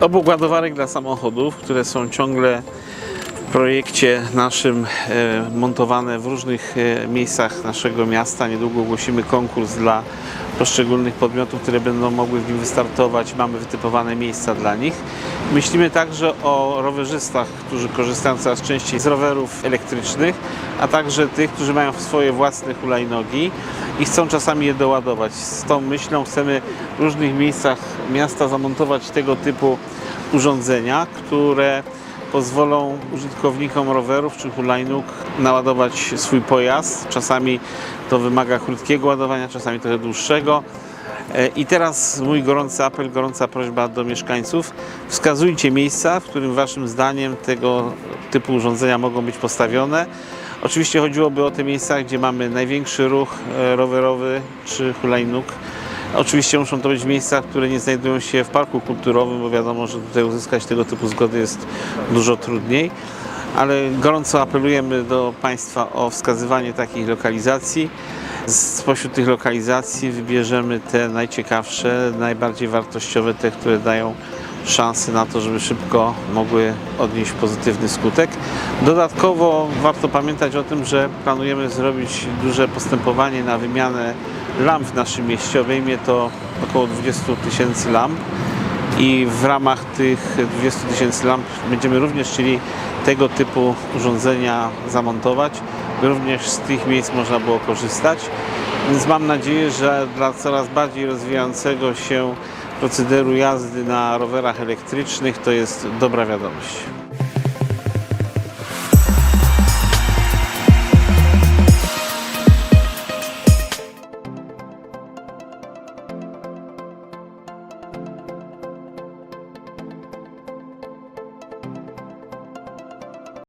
Obok ładowarek dla samochodów, które są ciągle projekcie naszym e, montowane w różnych e, miejscach naszego miasta. Niedługo ogłosimy konkurs dla poszczególnych podmiotów, które będą mogły w nim wystartować. Mamy wytypowane miejsca dla nich. Myślimy także o rowerzystach, którzy korzystają coraz częściej z rowerów elektrycznych, a także tych, którzy mają swoje własne hulajnogi i chcą czasami je doładować. Z tą myślą chcemy w różnych miejscach miasta zamontować tego typu urządzenia, które pozwolą użytkownikom rowerów czy hulajnóg naładować swój pojazd. Czasami to wymaga krótkiego ładowania, czasami trochę dłuższego. E, I teraz mój gorący apel, gorąca prośba do mieszkańców. Wskazujcie miejsca, w którym Waszym zdaniem tego typu urządzenia mogą być postawione. Oczywiście chodziłoby o te miejsca, gdzie mamy największy ruch e, rowerowy czy hulajnóg. Oczywiście muszą to być miejsca, które nie znajdują się w parku kulturowym, bo wiadomo, że tutaj uzyskać tego typu zgody jest dużo trudniej. Ale gorąco apelujemy do Państwa o wskazywanie takich lokalizacji. Spośród tych lokalizacji wybierzemy te najciekawsze, najbardziej wartościowe, te, które dają szansę na to, żeby szybko mogły odnieść pozytywny skutek. Dodatkowo warto pamiętać o tym, że planujemy zrobić duże postępowanie na wymianę lamp w naszym mieście. Obejmie to około 20 tysięcy lamp i w ramach tych 20 tysięcy lamp będziemy również chcieli tego typu urządzenia zamontować, również z tych miejsc można było korzystać. Więc mam nadzieję, że dla coraz bardziej rozwijającego się procederu jazdy na rowerach elektrycznych to jest dobra wiadomość.